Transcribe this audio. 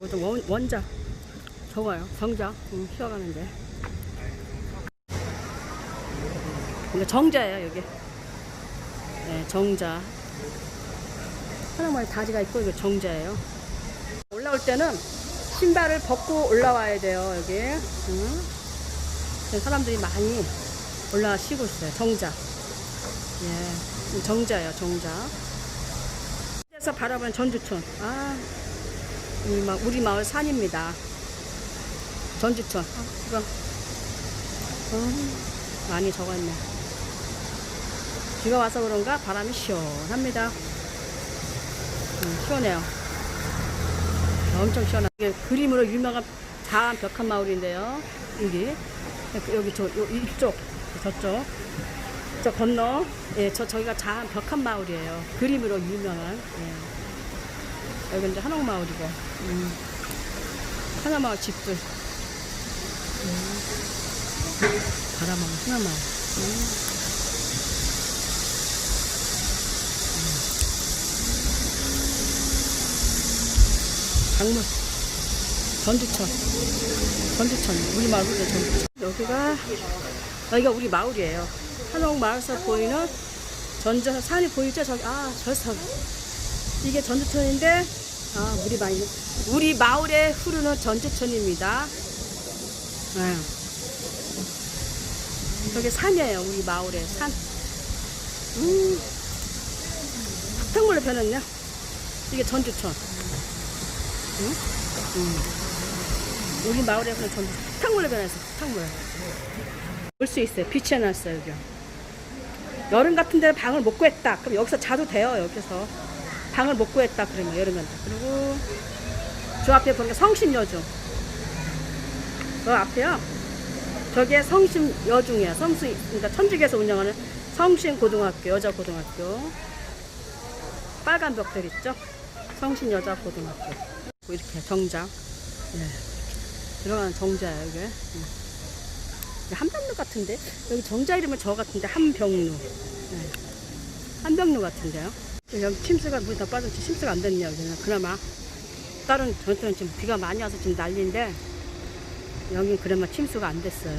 이것도 원, 원자. 저거요. 정자. 음, 이거 정자예요 여기 네 정자. 하나만 다지가 있고 이거 정자예요. 올라올 때는 신발을 벗고 올라와야 돼요 여기. 음. 사람들이 많이 올라가시고 있어요 정자. 예 정자예요 정자. 에서 바라보는 전주촌. 아 이막 우리 마을 산입니다. 전주천. 아, 이거 어, 많이 적었네. 비가 와서 그런가 바람이 시원합니다. 음, 시원해요. 엄청 시원하게 이게 그림으로 유명한 자한 벽한 마을인데요. 여기 여기 저 요, 이쪽 저쪽 저 건너 예, 저 저기가 자한 벽한 마을이에요. 그림으로 유명한. 예. 여기 이제 한옥마을이고, 음. 하나마을 집들. 음. 바라마을 하나마을. 음. 강물. 전주천. 전주천. 우리 마을 후에 전주천. 여기가, 여기가 우리 마을이에요. 한옥마을에서 보이는 전주 산이 보이죠? 저기, 아, 저 산. 이게 전주천인데 아 물이 많이 우리 마을에 흐르는 전주천입니다. 네. 저게 산이에요 우리 마을에 산. 음. 흙탕물로 변했네. 이게 전주천. 응? 음. 우리 마을에 흐르는 전주 흙탕물로 변했어 흙탕물. 볼수 있어요. 빛이 해놨어요 여기. 여름 같은 데는 방을 못 구했다. 그럼 여기서 자도 돼요 여기서. 방을 못 구했다 그러면 여름엔. 그리고 저 앞에 보니까 성심여중. 저 앞에요? 저게 성심여중이야. 성수 그러니까 천주교에서 운영하는 성심고등학교 여자고등학교. 빨간 벽들 있죠? 성심여자고등학교. 이렇게 정자. 네. 들어가는 정자야 이게. 음. 이게 한병루 같은데? 여기 정자 이름은 저 같은데 한병루. 네. 한병루 같은데요 여기 침수가 물이 다 빠졌지. 침수가 안 됐네요 여기는 그나마. 다른 전투는 지금 비가 많이 와서 지금 난리인데 여기 그나마 침수가 안 됐어요